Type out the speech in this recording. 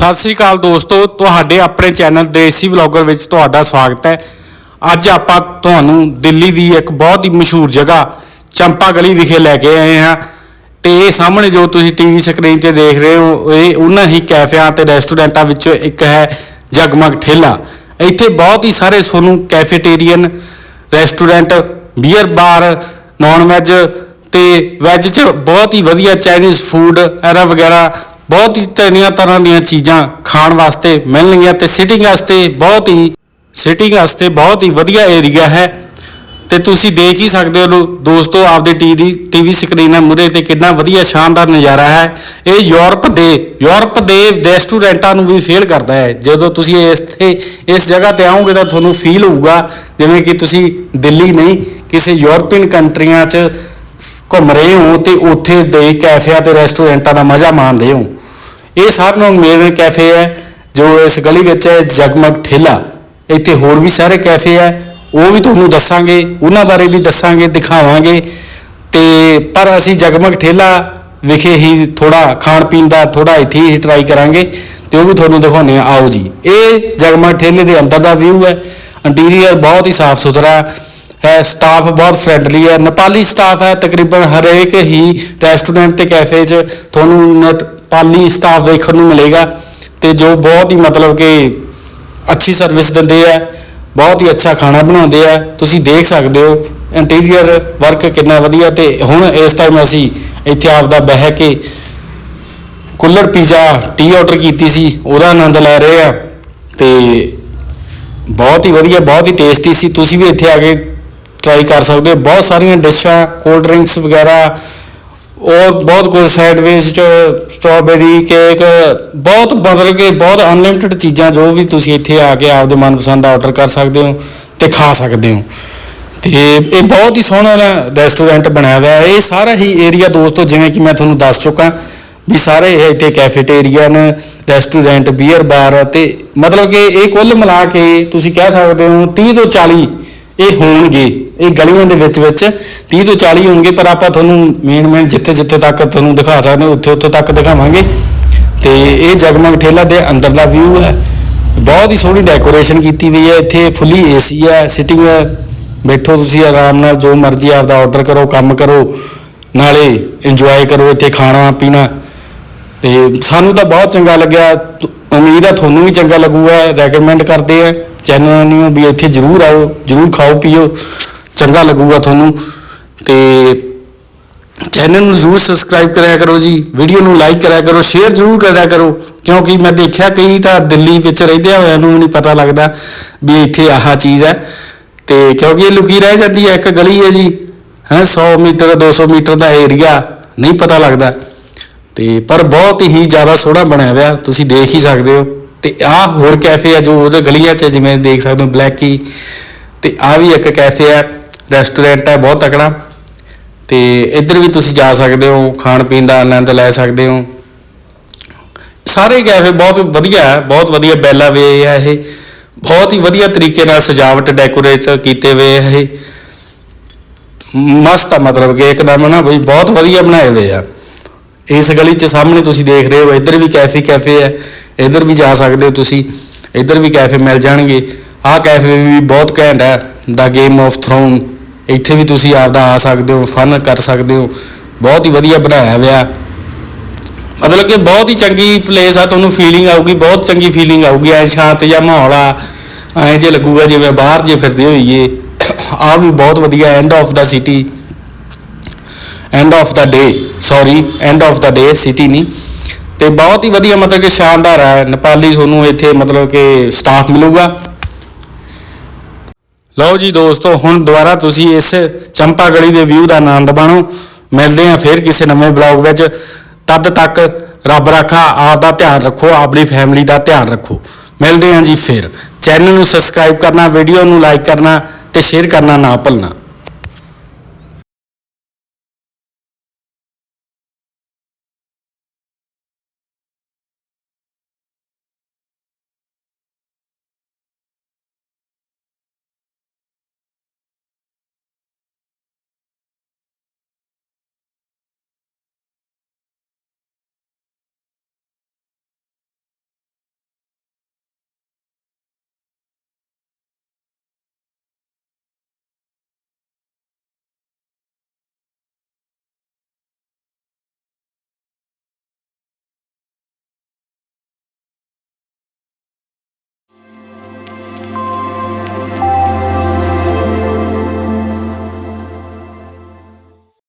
ਸਤਿ ਸ੍ਰੀ ਅਕਾਲ ਦੋਸਤੋ, ਤੁਹਾਡੇ ਆਪਣੇ ਚੈਨਲ ਦੇਸੀ ਵਲੌਗਰ ਵਿੱਚ ਤੁਹਾਡਾ ਸਵਾਗਤ ਹੈ। ਅੱਜ ਆਪਾਂ ਤੁਹਾਨੂੰ ਦਿੱਲੀ ਦੀ ਇੱਕ ਬਹੁਤ ਹੀ ਮਸ਼ਹੂਰ ਜਗ੍ਹਾ, ਚੰਪਾ ਗਲੀ ਵਿਖੇ ਲੈ ਕੇ ਆਏ ਹਾਂ। ਤੇ ਇਹ ਸਾਹਮਣੇ ਜੋ ਤੁਸੀਂ ਟੀਵੀ ਸਕਰੀਨ ਤੇ ਦੇਖ ਰਹੇ ਹੋ, ਇਹ ਉਹਨਾਂ ਹੀ ਕੈਫਿਆਂ ਤੇ ਰੈਸਟੋਰੈਂਟਾਂ ਵਿੱਚੋਂ ਇੱਕ ਹੈ ਜਗਮਗ ਠੇਲਾ। ਇੱਥੇ ਬਹੁਤ ਹੀ ਸਾਰੇ ਤੁਹਾਨੂੰ cafeterias, restaurant, beer bar non veg ਤੇ ਵੈਜ ਚ ਬਹੁਤ ਹੀ ਵਧੀਆ ਚਾਈਨੀਜ਼ ਫੂਡ ਐਰਾ ਵਗੈਰਾ ਬਹੁਤ ਹੀ ਤਰ੍ਹਾਂ ਤਰ੍ਹਾਂ ਦੀਆਂ ਚੀਜ਼ਾਂ ਖਾਣ ਵਾਸਤੇ ਮਿਲਣਗੀਆਂ ਤੇ ਸਿਟਿੰਗ ਵਾਸਤੇ ਬਹੁਤ ਹੀ ਸਿਟਿੰਗ ਵਾਸਤੇ ਬਹੁਤ ਹੀ ਵਧੀਆ ਏਰੀਆ ਹੈ। ਤੇ ਤੁਸੀਂ ਦੇਖ ਹੀ ਸਕਦੇ ਹੋ ਦੋਸਤੋ, ਆਪਦੇ ਟੀਵੀ ਟੀਵੀ ਸਕਰੀਨਾਂ ਮੁਰੇ ਤੇ ਕਿੰਨਾ ਵਧੀਆ ਸ਼ਾਨਦਾਰ ਨਜ਼ਾਰਾ ਹੈ। ਇਹ ਯੂਰਪ ਦੇ ਯੂਰਪ ਦੇ ਰੈਸਟੋਰੈਂਟਾਂ ਨੂੰ ਵੀ ਫੇਲ ਕਰਦਾ ਹੈ। ਜਦੋਂ ਤੁਸੀਂ ਇੱਥੇ, ਇਸ ਜਗ੍ਹਾ ਤੇ ਆਓਗੇ ਤਾਂ ਤੁਹਾਨੂੰ ਫੀਲ ਹੋਊਗਾ, ਜਿਵੇਂ ਕਿ ਤੁਸੀਂ ਦਿੱਲੀ ਨਹੀਂ, ਕਿਸੇ ਯੂਰਪੀਅਨ ਕੰਟਰੀਆਂ 'ਚ ਘੁੰਮ ਰਹੇ ਹੋ ਤੇ ਉੱਥੇ ਦੇ ਕੈਫਿਆਂ ਤੇ ਰੈਸਟੋਰੈਂਟਾਂ ਦਾ ਮਜ਼ਾ ਮਾਣਦੇ ਹੋ। ਇਹ ਸਾਰਿਆਂ ਨਾਲੋਂ ਮੇਨ ਕੈਫੇ ਹੈ, ਜੋ ਇਸ ਗਲੀ ਵਿੱਚ ਹੈ, ਜਗਮਗ ਠੇਲਾ। ਇੱਥੇ ਹੋਰ ਵੀ ਸਾਰੇ ਕੈਫੇ ਹੈ, ਉਹ ਵੀ ਤੁਹਾਨੂੰ ਦੱਸਾਂਗੇ, ਉਹਨਾਂ ਬਾਰੇ ਵੀ ਦੱਸਾਂਗੇ, ਦਿਖਾਵਾਂਗੇ। ਤੇ ਪਰ ਅਸੀਂ ਜਗਮਗ ਠੇਲਾ ਵਿਖੇ ਹੀ ਥੋੜਾ ਖਾਣ ਪੀਣ ਦਾ ਥੋੜਾ ਇੱਥੇ ਹੀ ਟਰਾਈ ਕਰਾਂਗੇ, ਤੇ ਉਹ ਵੀ ਤੁਹਾਨੂੰ ਦਿਖਾਉਂਦੇ ਆ ਆਓ ਜੀ, ਇਹ ਜਗਮਗ ਠੇਲੇ ਦੇ ਅੰਦਰ ਦਾ ਵਿਊ ਹੈ। ਇੰਟੀਰੀਅਰ ਬਹੁਤ ਹੀ ਸਾਫ਼ ਸੁਥਰਾ ਹੈ ਸਟਾਫ ਬਹੁਤ ਫ੍ਰੈਂਡਲੀ ਹੈ। ਨੇਪਾਲੀ ਸਟਾਫ ਹੈ, ਤਕਰੀਬਨ ਹਰੇਕ ਹੀ ਰੈਸਟੋਰੈਂਟ ਤੇ ਕੈਫੇ 'ਚ ਤੁਹਾਨੂੰ ਪਾਲੀ ਸਟਾਫ ਦੇਖਣ ਨੂੰ ਮਿਲੇਗਾ ਤੇ ਜੋ ਬਹੁਤ ਹੀ ਮਤਲਬ ਕਿ ਅੱਛੀ ਸਰਵਿਸ ਦਿੰਦੇ ਆ, ਬਹੁਤ ਹੀ ਅੱਛਾ ਖਾਣਾ ਬਣਾਉਂਦੇ ਆ, ਤੁਸੀਂ ਦੇਖ ਸਕਦੇ ਹੋ ਇੰਟੀਰੀਅਰ ਵਰਕ ਕਿੰਨਾ ਵਧੀਆ ਤੇ ਹੁਣ ਇਸ ਟਾਈਮ ਅਸੀਂ ਇੱਥੇ ਆਪਦਾ ਬਹਿ ਕੇ ਕੁੱਲਰ ਪੀਜ਼ਾ ਟੀ ਆਰਡਰ ਕੀਤੀ ਸੀ, ਉਹਦਾ ਆਨੰਦ ਲੈ ਰਹੇ ਆ ਤੇ ਬਹੁਤ ਹੀ ਵਧੀਆ, ਬਹੁਤ ਹੀ ਟੇਸਟੀ ਸੀ, ਤੁਸੀਂ ਵੀ ਇੱਥੇ ਆ ਕੇ ਟਰਾਈ ਕਰ ਸਕਦੇ ਹੋ, ਬਹੁਤ ਸਾਰੀਆਂ ਡਿਸ਼ਾਂ ਕੋਲਡ ਡਰਿੰਕਸ ਵਗੈਰਾ ਔਰ ਬਹੁਤ ਕੁਝ ਸੈਂਡਵਿਚ ਸਟ੍ਰਾਬੇਰੀ ਕੇਕ ਬਹੁਤ ਬਦਲ ਕੇ ਬਹੁਤ ਅਨਲਿਮਿਟਿਡ ਚੀਜ਼ਾਂ ਜੋ ਵੀ ਤੁਸੀਂ ਇੱਥੇ ਆ ਕੇ ਆਪਦੇ ਮਨਪਸੰਦ ਆਰਡਰ ਕਰ ਸਕਦੇ ਹੋ ਤੇ ਖਾ ਸਕਦੇ ਹੋ। ਤੇ ਇਹ ਬਹੁਤ ਹੀ ਸੋਹਣਾ ਰੈਸਟੋਰੈਂਟ ਬਣਿਆ ਹੋਇਆ ਹੈ। ਇਹ ਸਾਰਾ ਹੀ ਏਰੀਆ ਦੋਸਤੋ, ਜਿਵੇਂ ਕਿ ਮੈਂ ਤੁਹਾਨੂੰ ਦੱਸ ਚੁੱਕਾ ਵੀ ਸਾਰੇ ਇਹ ਇੱਥੇ ਕੈਫੇਟੇਰੀਅਨ ਰੈਸਟੋਰੈਂਟ ਬੀਅਰ ਬਾਰ ਤੇ ਮਤਲਬ ਕਿ ਇਹ ਕੁੱਲ ਮਿਲਾ ਕੇ ਤੁਸੀਂ ਕਹਿ ਸਕਦੇ ਹੋ 30 ਤੋਂ 40 ਇਹ ਹੋਣਗੇ। ਇਹ ਗਲੀਆਂ ਦੇ ਵਿੱਚ ਵਿੱਚ 30 ਤੋਂ 40 ਹੋਣਗੇ, ਪਰ ਆਪਾਂ ਤੁਹਾਨੂੰ ਮੇਨ ਮੇਨ ਜਿੱਥੇ ਜਿੱਥੇ ਤੱਕ ਤੁਹਾਨੂੰ ਦਿਖਾ ਸਕਦੇ ਉੱਥੇ ਉੱਥੇ ਤੱਕ ਦਿਖਾਵਾਂਗੇ। ਤੇ ਇਹ ਜਗਮਗ ਠੇਲਾ ਦੇ ਅੰਦਰ ਦਾ ਵਿਊ ਹੈ। ਬਹੁਤ ਹੀ ਸੋਹਣੀ ਡੈਕੋਰੇਸ਼ਨ ਕੀਤੀ ਹੋਈ ਹੈ। ਇੱਥੇ ਫੁੱਲੀ ਏਸੀ ਹੈ। ਸਿਟਿੰਗ ਹੈ। ਬੈਠੋ ਤੁਸੀਂ ਆਰਾਮ ਨਾਲ, ਜੋ ਮਰਜ਼ੀ ਆਪਦਾ ਆਰਡਰ ਕਰੋ, ਕੰਮ ਕਰੋ। ਨਾਲੇ ਇੰਜੋਏ ਕਰੋ ਇੱਥੇ ਖਾਣਾ, ਪੀਣਾ। ਤੇ ਸਾਨੂੰ ਤਾਂ ਬਹੁਤ ਚੰਗਾ ਲੱਗਿਆ। ਉਮੀਦ ਹੈ ਤੁਹਾਨੂੰ ਵੀ ਚੰਗਾ ਲੱਗੂਗਾ। ਰეკਮੈਂਡ ਕਰਦੇ ਆ ਚੈਨਲ ਨੂੰ ਵੀ ਇੱਥੇ ਜਰੂਰ ਆਓ, ਜਰੂਰ ਖਾਓ, ਪੀਓ, ਚੰਗਾ ਲੱਗੂਗਾ ਤੁਹਾਨੂੰ। ਤੇ ਚੈਨਲ ਨੂੰ ਜਰੂਰ ਸਬਸਕ੍ਰਾਈਬ ਕਰਿਆ ਕਰੋ ਜੀ ਵੀਡੀਓ ਨੂੰ ਲਾਈਕ ਕਰਿਆ ਕਰੋ ਸ਼ੇਅਰ ਜਰੂਰ ਕਰਿਆ ਕਰੋ, ਕਿਉਂਕਿ ਮੈਂ ਦੇਖਿਆ ਕਈ ਤਾਂ ਦਿੱਲੀ ਵਿੱਚ ਰਹਿੰਦੇ ਹੋਇਆਂ ਨੂੰ ਨਹੀਂ ਪਤਾ ਲੱਗਦਾ ਵੀ ਇੱਥੇ ਆਹ ਚੀਜ਼ ਹੈ। ਤੇ ਕਿਉਂਕਿ ਇਹ ਲੁਕੀ ਰਹਿ ਜਾਂਦੀ ਹੈ, ਇੱਕ ਗਲੀ ਹੈ ਜੀ, ਹੈ 100 ਮੀਟਰ 200 ਮੀਟਰ ਦਾ ਏਰੀਆ ਨਹੀਂ ਪਤਾ ਲੱਗਦਾ। ਤੇ ਪਰ ਬਹੁਤ ਹੀ ਜ਼ਿਆਦਾ ਸੋਹਣਾ ਬਣਿਆ ਹੋਇਆ, ਤੁਸੀਂ ਦੇਖ ਹੀ ਸਕਦੇ ਹੋ। ਤੇ ਆਹ ਹੋਰ ਕੈਫੇ ਆ ਜੋ ਉਹਦੇ ਗਲੀਆਂ 'ਚ ਜਿਵੇਂ ਦੇਖ ਸਕਦੇ ਹੋ, ਬਲੈਕੀ ਤੇ ਆ ਵੀ ਇੱਕ ਕੈਫੇ ਆ, ਰੈਸਟੋਰੈਂਟ ਹੈ ਬਹੁਤ ਤਕੜਾ। ਤੇ ਇੱਧਰ ਵੀ ਤੁਸੀਂ ਜਾ ਸਕਦੇ ਹੋ, ਖਾਣ ਪੀਣ ਦਾ ਆਨੰਦ ਲੈ ਸਕਦੇ ਹੋ। ਸਾਰੇ ਕੈਫੇ ਬਹੁਤ ਵਧੀਆ ਹੈ ਬਹੁਤ ਵਧੀਆ ਬੈਲਾ ਵੇ ਹੈ ਇਹ। ਬਹੁਤ ਹੀ ਵਧੀਆ ਤਰੀਕੇ ਨਾਲ ਸਜਾਵਟ ਡੈਕੋਰੇਟ ਕੀਤੇ ਹੋਏ ਹੈ ਇਹ। ਮਸਤ ਆ ਮਤਲਬ ਕਿ ਇੱਕਦਮ ਨਾ ਬਈ, ਬਹੁਤ ਵਧੀਆ ਬਣਾਏ ਹੋਏ ਆ। ਇਸ ਗਲੀ 'ਚ ਸਾਹਮਣੇ ਤੁਸੀਂ ਦੇਖ ਰਹੇ ਹੋ, ਇੱਧਰ ਵੀ ਕੈਫੇ ਕੈਫੇ ਹੈ। ਇੱਧਰ ਵੀ ਜਾ ਸਕਦੇ ਹੋ ਤੁਸੀਂ। ਇੱਧਰ ਵੀ ਕੈਫੇ ਮਿਲ ਜਾਣਗੇ। ਆਹ ਕੈਫੇ ਵੀ ਬਹੁਤ ਘੈਂਟ ਹੈ, ਦਾ ਗੇਮ ਆਫ ਥਰੋਨ ਇੱਥੇ ਵੀ ਤੁਸੀਂ ਆਪਦਾ ਆ ਸਕਦੇ ਹੋ ਫਨ ਕਰ ਸਕਦੇ ਹੋ। ਬਹੁਤ ਹੀ ਵਧੀਆ ਬਣਾਇਆ ਹੋਇਆ। ਮਤਲਬ ਕਿ ਬਹੁਤ ਹੀ ਚੰਗੀ ਪਲੇਸ ਆ, ਤੁਹਾਨੂੰ ਫੀਲਿੰਗ ਆਊਗੀ, ਬਹੁਤ ਚੰਗੀ ਫੀਲਿੰਗ ਆਊਗੀ। ਐ ਸ਼ਾਂਤ ਜਿਹਾ ਮਾਹੌਲ ਆ, ਐਂ ਜੇ ਲੱਗੂਗਾ ਜਿਵੇਂ ਬਾਹਰ ਜੇ ਫਿਰਦੇ ਹੋਈਏ। ਆ ਵੀ ਬਹੁਤ ਵਧੀਆ end of the city end of the day sorry end of the day city ਨਹੀਂ। ਤੇ ਬਹੁਤ ਹੀ ਵਧੀਆ ਮਤਲਬ ਕਿ ਸ਼ਾਨਦਾਰ ਹੈ। ਨੇਪਾਲੀ ਤੁਹਾਨੂੰ ਇੱਥੇ ਮਤਲਬ ਕਿ ਸਟਾਫ ਮਿਲੂਗਾ। ਲਓ ਜੀ ਦੋਸਤੋ, ਹੁਣ ਦੁਬਾਰਾ ਤੁਸੀਂ ਇਸ ਚੰਪਾ ਗਲੀ ਦੇ ਵਿਊ ਦਾ ਆਨੰਦ ਮਾਣੋ ਮਿਲਦੇ ਹਾਂ ਫਿਰ ਕਿਸੇ ਨਵੇਂ ਬਲੌਗ ਵਿੱਚ। ਤਦ ਤੱਕ ਰੱਬ ਰਾਖਾ, ਆਪ ਦਾ ਧਿਆਨ ਰੱਖੋ, ਆਪਣੀ ਫੈਮਿਲੀ ਦਾ ਧਿਆਨ ਰੱਖੋ। ਮਿਲਦੇ ਹਾਂ ਜੀ ਫਿਰ। ਚੈਨਲ ਨੂੰ ਸਬਸਕ੍ਰਾਈਬ ਕਰਨਾ ਵੀਡੀਓ ਨੂੰ ਲਾਈਕ ਕਰਨਾ ਤੇ ਸ਼ੇਅਰ ਕਰਨਾ ਨਾ ਭੁੱਲਣਾ।